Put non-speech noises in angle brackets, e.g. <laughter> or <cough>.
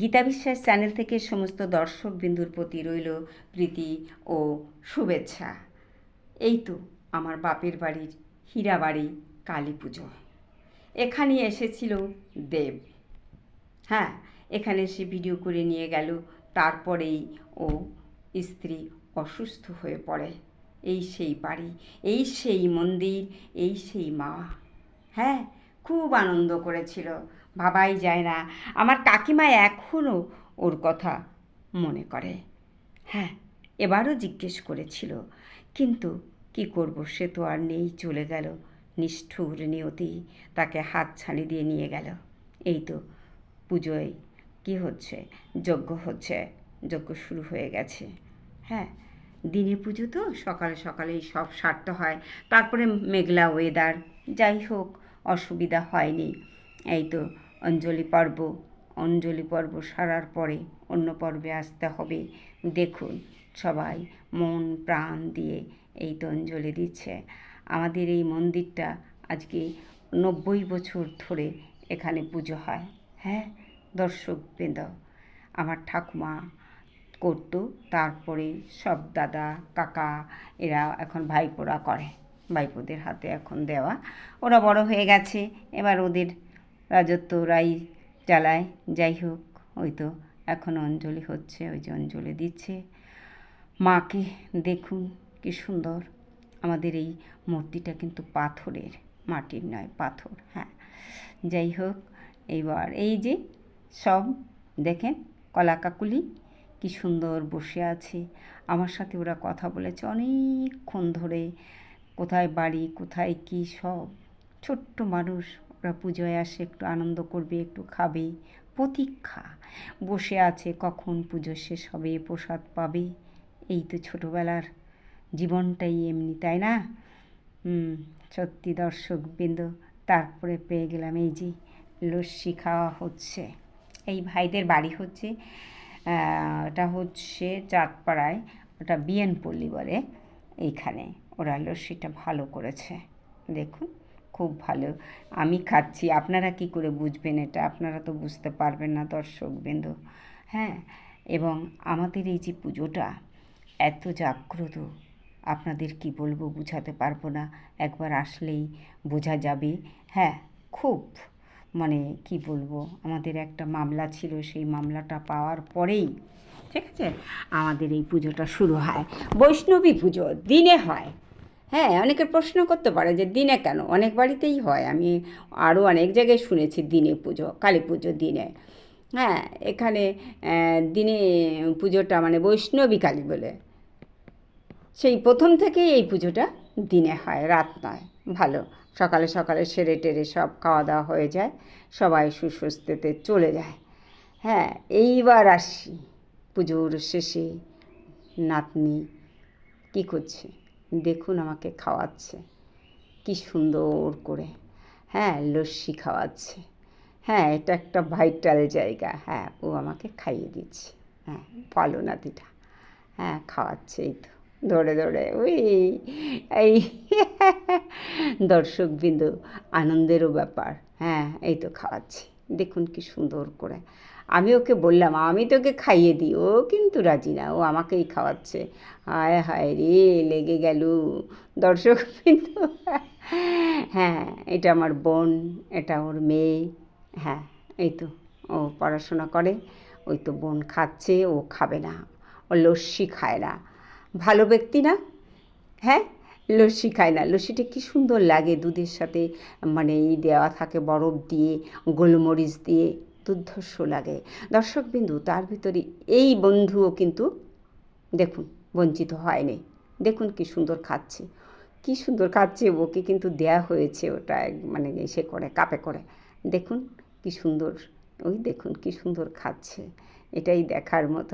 গীতা বিশ্বাস চ্যানেল থেকে সমস্ত দর্শক বিন্দুর প্রতি রইল প্রীতি ও শুভেচ্ছা। এই তো আমার বাপের বাড়ির হীরাবাড়ি কালী পুজো। এখানে এসেছিল দেব। হ্যাঁ এখানে সে ভিডিও করে নিয়ে গেল, তারপরেই ও স্ত্রী অসুস্থ হয়ে পড়ে। এই সেই বাড়ি, এই সেই মন্দির, এই সেই মা। হ্যাঁ খুব আনন্দ করেছিল। ভাবাই যায় না। আমার কাকিমা এখনও ওর কথা মনে করে। হ্যাঁ এবারও জিজ্ঞেস করেছিল। কিন্তু কি করব, সে তো আর নেই, চলে গেল। নিষ্ঠুর নিয়তি তাকে হাত ছানি দিয়ে নিয়ে গেল। এই তো পুজোয় কি হচ্ছে? যজ্ঞ হচ্ছে। যজ্ঞ শুরু হয়ে গেছে। হ্যাঁ দিনে পুজো তো সকালে সকালেই সব সারতে হয়। তারপরে মেঘলা ওয়েদার যাই হোক। অসুবিধা হয়নি। এই তো অঞ্জলি পর্ব। অঞ্জলি পর্ব সারার পরে অন্য পর্বে আসতে হবে। দেখুন সবাই মন প্রাণ দিয়ে এই তো অঞ্জলি দিচ্ছে। আমাদের এই মন্দিরটা আজকে নব্বই বছর ধরে এখানে পুজো হয়। হ্যাঁ দর্শক বৃন্দ, আমার ঠাকুমা করতো, তারপরে সব দাদা, কাকা, এরা এখন ভাইপোরা করে। ভাইপোদের হাতে এখন দেওয়া। ওরা বড় হয়ে গেছে। এবার ওদের রাজত্ব ওরাই চালায় যাই হোক, ওই তো এখন অঞ্জলি হচ্ছে, ওই যে অঞ্জলি দিচ্ছে। মাকে দেখুন, কি সুন্দর। আমাদের এই মূর্তিটা কিন্তু পাথরের, মাটির নয়, পাথর হ্যাঁ। যাই হোক, এইবার এই যে সব দেখেন, কলা কাকুলি কি সুন্দর বসে আছে। আমার সাথে ওরা কথা বলেছে অনেকক্ষণ ধরে। কোথায় বাড়ি, কোথায় কি সব। ছোট্ট মানুষ, ওরা পুজোয় আসে, একটু আনন্দ করবে, একটু খাবে, প্রতীক্ষা। বসে আছে কখন পুজো শেষ হবে, প্রসাদ পাবে। এই তো ছোটোবেলার জীবনটাই এমনি, তাই না? সত্যি দর্শক বিন্দু, তারপরে পেয়ে গেলাম এই যে লস্যি খাওয়া হচ্ছে। এই ভাইদের বাড়ি হচ্ছে ওটা হচ্ছে চাঁদপাড়ায়, ওটা বিএন পল্লী বলে এইখানে। ওরা লস্যিটা ভালো করেছে। দেখুন, খুব ভালো। আমি খাচ্ছি। আপনারা কি করে বুঝবেন এটা? আপনারা তো বুঝতে পারবেন না দর্শক বিন্দু হ্যাঁ এবং আমাদের এই যে পুজোটা, এত জাগ্রত। আপনাদের কি বলব, বুঝাতে পারব না। একবার আসলেই বোঝা যাবে। হ্যাঁ খুব। মানে কি বলব, আমাদের একটা মামলা ছিল, সেই মামলাটা পাওয়ার পরেই, ঠিক আছে, আমাদের এই পুজোটা শুরু হয়। বৈষ্ণবী পুজো দিনে হয়। হ্যাঁ অনেকে প্রশ্ন করতে পারে যে দিনে কেন? অনেক বাড়িতেই হয়। আমি আরও অনেক জায়গায় শুনেছি দিনে পুজো, কালী পুজো দিনে। হ্যাঁ এখানে দিনে পুজোটা মানে বৈষ্ণবী কালী বলে। সেই প্রথম থেকেই এই পুজোটা দিনে হয়, রাত নয়। ভালো, সকালে সকালে সেরে টেরে সব খাওয়া দাওয়া হয়ে যায়, সবাই সুস্বস্তিতে চলে যায়। হ্যাঁ এইবার আসি পুজোর শেষে, নাতনি কী করছে? দেখুন আমাকে খাওয়াচ্ছে। কি সুন্দর করে। হ্যাঁ লস্যি খাওয়াচ্ছে। হ্যাঁ এটা একটা ভাইটাল জায়গা। হ্যাঁ ও আমাকে খাইয়ে দিচ্ছে। হ্যাঁ পালো নাতিটা হ্যাঁ খাওয়াচ্ছে এই তো। ধরে ধরে, ওই, এই, <laughs> দর্শকবৃন্দ, আনন্দেরও ব্যাপার। হ্যাঁ এই তো খাওয়াচ্ছি। দেখুন কি সুন্দর করে। আমি ওকে বললাম, আমি তোকে খাইয়ে দিই, ও কিন্তু রাজি না, ও আমাকেই খাওয়াচ্ছে। হায় হায় রে, লেগে গেল। দর্শক কিন্তু হ্যাঁ এটা আমার বোন, এটা ওর মেয়ে হ্যাঁ এই তো, ও পড়াশোনা করে, ওই তো বোন খাচ্ছে, ও খাবে না, ও লস্যি খায় না। ভালো ব্যক্তি না হ্যাঁ? লস্যি খায় না। লস্যিটা কী সুন্দর লাগে দুধের সাথে? মানে এই দেওয়া থাকে, বরফ দিয়ে, গোলমরিচ দিয়ে, দুর্ধর্ষ লাগে। দর্শকবিন্দু তার ভিতরে এই বন্ধুও কিন্তু দেখুন, বঞ্চিত হয়নি। দেখুন কি সুন্দর খাচ্ছে। কি সুন্দর খাচ্ছে, ওকে কিন্তু দেয়া হয়েছে ওটা মানে সে করে, কাপে করে। দেখুন কি সুন্দর, ওই দেখুন কি সুন্দর খাচ্ছে। এটাই দেখার মতো